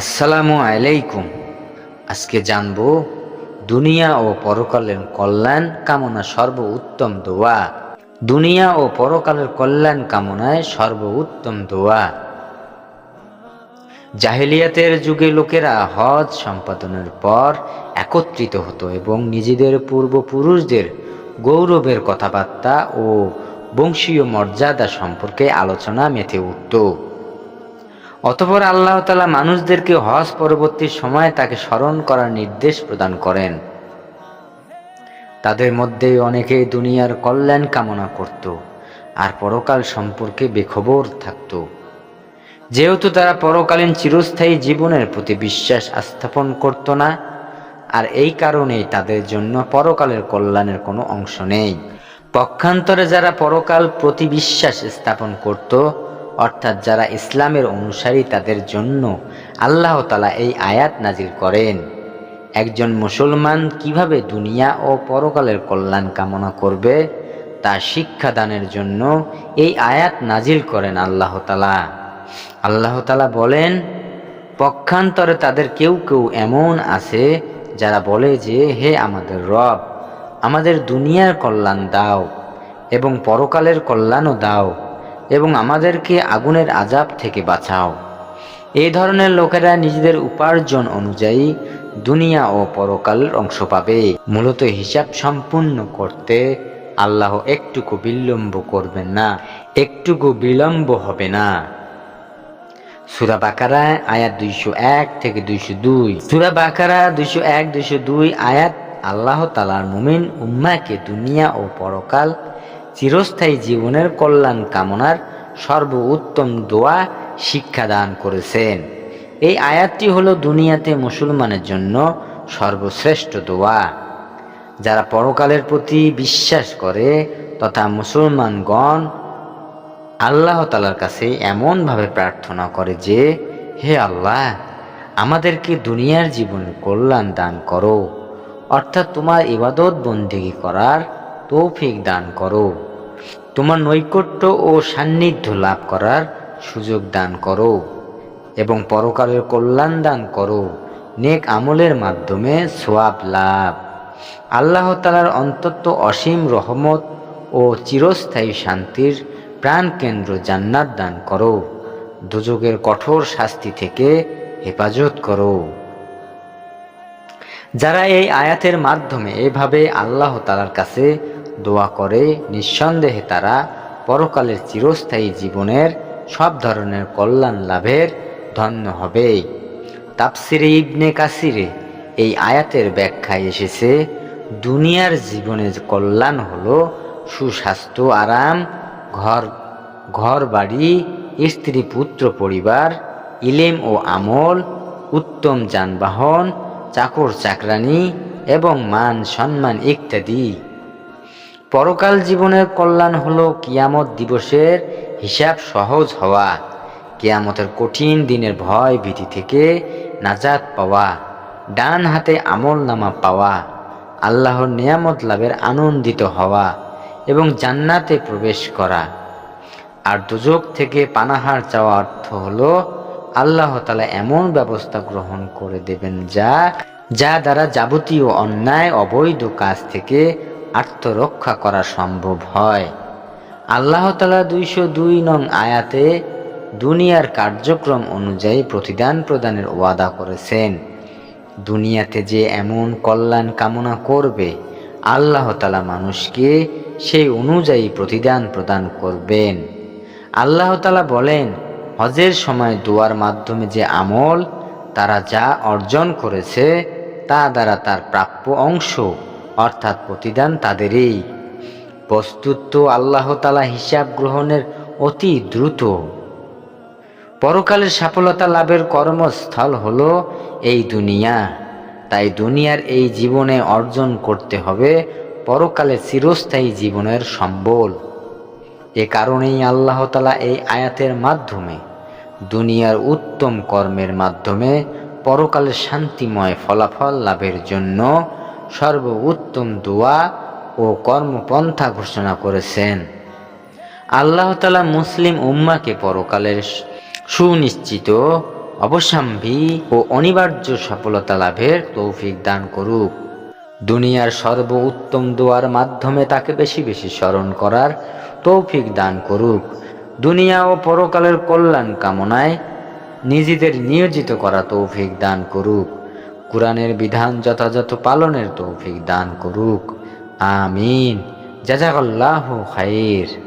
আসসালামু আলাইকুম। আজকে জানব, দুনিয়া ও পরকালের কল্যাণ কামনা সর্ব উত্তম দোয়া। দুনিয়া ও পরকালের কল্যাণ কামনায় সর্ব উত্তম দোয়া। জাহেলিয়াতের যুগে লোকেরা হজ সম্পাদনের পর একত্রিত হতো এবং নিজেদের পূর্বপুরুষদের গৌরবের কথাবার্তা ও বংশীয় মর্যাদা সম্পর্কে আলোচনা মেতে উঠত। অতপর আল্লাহ তালা মানুষদেরকে হজ পরবর্তী সময় তাকে স্মরণ করার নির্দেশ প্রদান করেন। তাদের মধ্যে অনেকে দুনিয়ার কল্যাণ কামনা করত আর পরকাল সম্পর্কে বেখবর থাকত। যেহেতু তারা পরকালীন চিরস্থায়ী জীবনের প্রতি বিশ্বাস স্থাপন করত না, আর এই কারণেই তাদের জন্য পরকালের কল্যাণের কোনো অংশ নেই। পক্ষান্তরে যারা পরকাল প্রতি বিশ্বাস স্থাপন করত অর্থাৎ যারা ইসলামের অনুসারী তাদের জন্য আল্লাহ তালা এই আয়াত নাজিল করেন। একজন মুসলমান কীভাবে দুনিয়া ও পরকালের কল্যাণ কামনা করবে, তা শিক্ষাদানের জন্য এই আয়াত নাজিল করেন আল্লাহ তালা। আল্লাহ তালা বলেন, পক্ষান্তরে তাদের কেউ কেউ এমন আছে যারা বলে যে, হে আমাদের রব, আমাদের দুনিয়ার কল্যাণ দাও এবং পরকালের কল্যাণও দাও। এবং আমাদেরকে আগুনের আজাব থেকে বাঁচাও। এই ধরনের লোকেরা নিজেদের উপার্জন অনুযায়ী দুনিয়া ও পরকালের অংশ পাবে। মূলত হিসাব সম্পূর্ণ করতে আল্লাহ একটুকু বিলম্ব করবেন না, একটুকু বিলম্ব হবে না। সুরা বাকারা, আয়াত দুইশো এক থেকে দুইশো দুই। সুরা বাকারা, দুইশো এক, দুইশো দুই, আয়াত আল্লাহ তালার মুমিন উম্মাকে দুনিয়া ও পরকাল চিরস্থায়ী জীবনের কল্যাণ কামনার সর্ব উত্তম দোয়া শিক্ষাদান করেছেন। এই আয়াতটি হলো দুনিয়াতে মুসলমানের জন্য সর্বশ্রেষ্ঠ দোয়া। যারা পরকালের প্রতি বিশ্বাস করে তথা মুসলমানগণ আল্লাহ তালার কাছে এমনভাবে প্রার্থনা করে যে, হে আল্লাহ, আমাদেরকে দুনিয়ার জীবনের কল্যাণ দান করো, অর্থাৎ তোমার ইবাদত বন্দিগি করার তৌফিক দান করো। তোমার নৈকট্য ও সান্নিধ্য লাভ করার সুযোগ দান করো এবং পরকালের কল্যাণ দান করো। নেক আমলের মাধ্যমে সোয়াব লাভ। আল্লাহ তালার অন্তত অসীম রহমত ও চিরস্থায়ী শান্তির প্রাণকেন্দ্র জান্নাত দান করো। দুযোগের কঠোর শাস্তি থেকে হেফাজত করো। যারা এই আয়াতের মাধ্যমে এভাবে আল্লাহ তালার কাছে দোয়া করে নিঃসন্দেহে তারা পরকালের চিরস্থায়ী জীবনের সব ধরনের কল্যাণ লাভের ধন্য হবে। তাপসিরে ইবনে কাসিরে এই আয়াতের ব্যাখ্যায় এসেছে, দুনিয়ার জীবনের কল্যাণ হল সুস্বাস্থ্য, আরাম, ঘর ঘর বাড়ি স্ত্রী, পুত্র, পরিবার, ইলেম ও আমল, উত্তম যানবাহন চাকর চাকরানি এবং মান সম্মান ইত্যাদি। পরকাল জীবনের কল্যাণ হল কিয়ামত দিবসের হিসাব সহজ হওয়া, কিয়ামতের কঠিন দিনের ভয় ভীতি থেকে নাজাত পাওয়া, ডান হাতে আমল নামা পাওয়া, আল্লাহর নিয়ামত লাভের আনন্দিত হওয়া এবং জান্নাতে প্রবেশ করা। আর দুযোগ থেকে পানাহার চাওয়া অর্থ হলো, আল্লাহ তালা এমন ব্যবস্থা গ্রহণ করে দেবেন যা যা দ্বারা যাবতীয় অন্যায়, অবৈধ কাজ থেকে আত্মরক্ষা করা সম্ভব হয়। আল্লাহ তালা দুইশো দুই নং আয়াতে দুনিয়ার কার্যক্রম অনুযায়ী প্রতিদান প্রদানের ওয়াদা করেছেন। দুনিয়াতে যে এমন কল্যাণ কামনা করবে, আল্লাহ তালা মানুষকে সেই অনুযায়ী প্রতিদান প্রদান করবেন। আল্লাহ তালা বলেন, হজের সময় দোয়ার মাধ্যমে যে আমল, তারা যা অর্জন করেছে, তা দ্বারা তার প্রাপ্য অংশ অর্থাৎ প্রতিদান তাদেরই। বস্তুত তো আল্লাহ তালা হিসাব গ্রহণের অতি দ্রুত। পরকালের সফলতা লাভের কর্মস্থল হল এই দুনিয়া। তাই দুনিয়ার এই জীবনে অর্জন করতে হবে পরকালের চিরস্থায়ী জীবনের সম্বল। এ কারণেই আল্লাহ তালা এই আয়াতের মাধ্যমে, দুনিয়ার উত্তম কর্মের মাধ্যমে পরকালের শান্তিময় ফলাফল লাভের জন্য সর্ব উত্তম দোয়া ও কর্মপন্থা ঘোষণা করেছেন। আল্লাহ তালা মুসলিম উম্মাকে পরকালের সুনিশ্চিত, অবসাম্ভী ও অনিবার্য সফলতা লাভের তৌফিক দান করুক। দুনিয়ার সর্ব উত্তম দোয়ার মাধ্যমে তাকে বেশি বেশি স্মরণ করার তৌফিক দান করুক। দুনিয়া ও পরকালের কল্যাণ কামনায় নিজেদের নিয়োজিত করা তৌফিক দান করুক। কোরআনের বিধান যথাযথ পালনের তৌফিক দান করুক। আমিন। জাজাকাল্লাহ খাইর।